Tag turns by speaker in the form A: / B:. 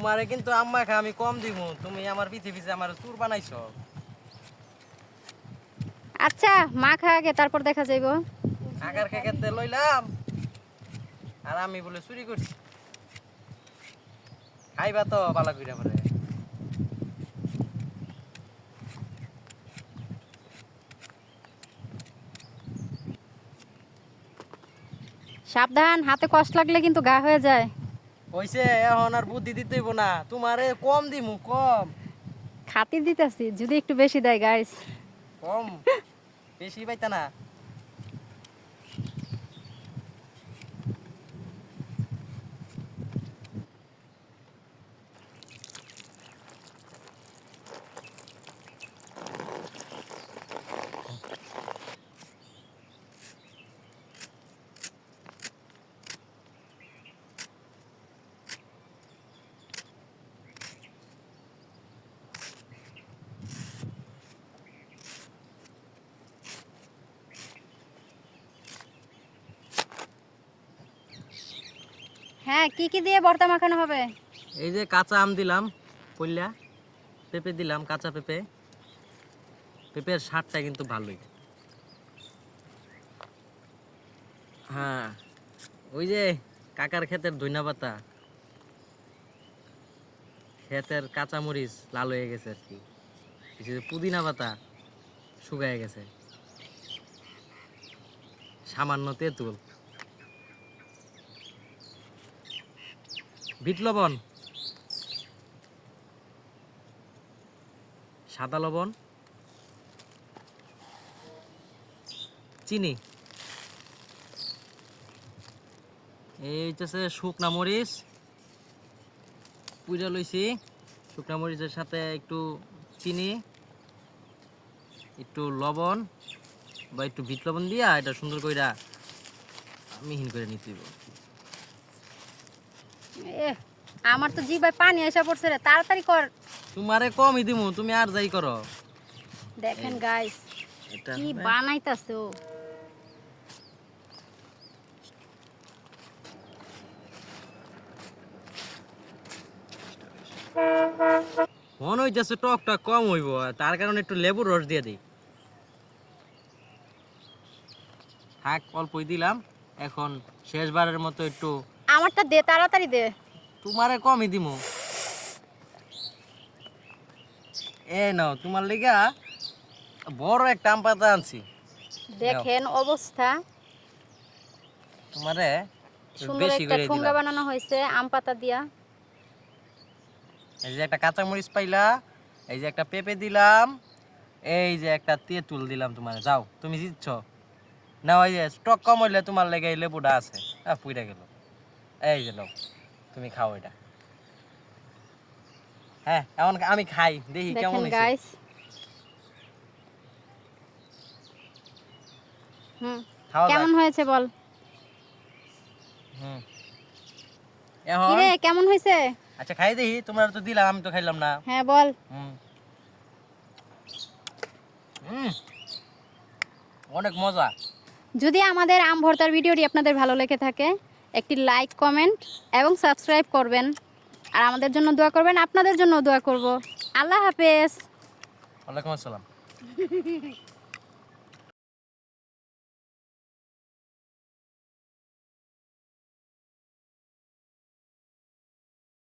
A: তোমারে কিন্তু আম্মা খা আমি কম দিব তুমি আমার পিছে আমার চুর বানাইছো।
B: আচ্ছা মা খা আগে তারপর দেখা যাইব।
A: আগার খেতে লইলাম। আর আমি বলে চুরি করছি। খাইবা তো বালা কইরা পরে।
B: সাবধান হাতে কষ্ট লাগলে কিন্তু গা হয়ে যায়।
A: কইছে এখন আর বুদ্ধি দিতে হইব না। তোমারে কম দিমু কম।
B: খাতির দিতেছি যদি একটু বেশি দেয় গাইস
A: কম? বেশি পাইতা না।
B: হ্যাঁ কি কি দিয়ে ভর্তা মাখানো হবে?
A: এই যে কাঁচা আম দিলাম, পইলা, পেঁপে দিলাম, কাঁচা পেঁপে। পেঁপের স্বাদটা কিন্তু ভালোই। হ্যাঁ ওই যে কাকার ক্ষেতের ধইনা পাতা। ক্ষেতের কাঁচা মরিচ লাল হয়ে গেছে আর কি। পুদিনা পাতা শুকায় গেছে। সামান্য তেঁতুল। বিট লবণ। সাদা লবণ। চিনি। এই হচ্ছে শুকনা মরিচ। পুইরা লইছি। শুকনা মরিচের সাথে একটু চিনি, একটু লবণ বা একটু বিট লবণ দিয়া এটা সুন্দর কইরা মিহিন করে নিতে
B: আমার তো জিভায় পানি এসে পড়ছে রে তাড়াতাড়ি কর।
A: তোমারে কমই দিমু তুমি আর যাই করো।
B: দেখেন গাইস কি বানাইতাছে ও।
A: মনে হইতেছে টকটা কম হইব তার কারণে একটু লেবুর রস দিয়ে দিই। থাক অল্পই দিলাম। এখন শেষবারের মতো একটু
B: আমারটা দে তাড়াতাড়ি দে।
A: তোমারে কমই দিমু। এ নাও তোমার লিগা বড় একটা আম পাতা আনছি।
B: দেখেন অবস্থা।
A: তোমারে
B: সুন্দর
A: বেশি
B: একটা
A: করে
B: ঠুঙ্গা
A: দিলাম।
B: বানানো হয়েছে আম পাতা দিয়া।
A: এই যে একটা কাঁচামরিচ পাইলা এই যে একটা পেঁপে দিলাম এই যে একটা তেঁতুল দিলাম তোমার। যাও তুমি জিতছ। না ওই যে স্টক কম হইলে তোমার লেগে এই লেবুটা আছে। আহ পুইরা গেল। এই যে লোক তুমি খাও এটা। হ্যাঁ এমন আমি খাই দেখি কেমন হয়েছে।
B: গাইস হুম কেমন হয়েছে বল?
A: হুম। এখন
B: কিরে কেমন হয়েছে?
A: আচ্ছা খাই দেখি তোমরা তো দিলাম আমি তো খাইলাম না।
B: হ্যাঁ বল।
A: হুম। অনেক মজা।
B: যদি আমাদের আম ভর্তার ভিডিওটি আপনাদের ভালো লেগে থাকে একটি লাইক কমেন্ট এবং সাবস্ক্রাইব করবেন। আর আমাদের জন্য দোয়া করবেন আপনাদের জন্য দোয়া করব। আল্লাহ হাফেজ।
A: ওয়ালাইকুম আসসালাম।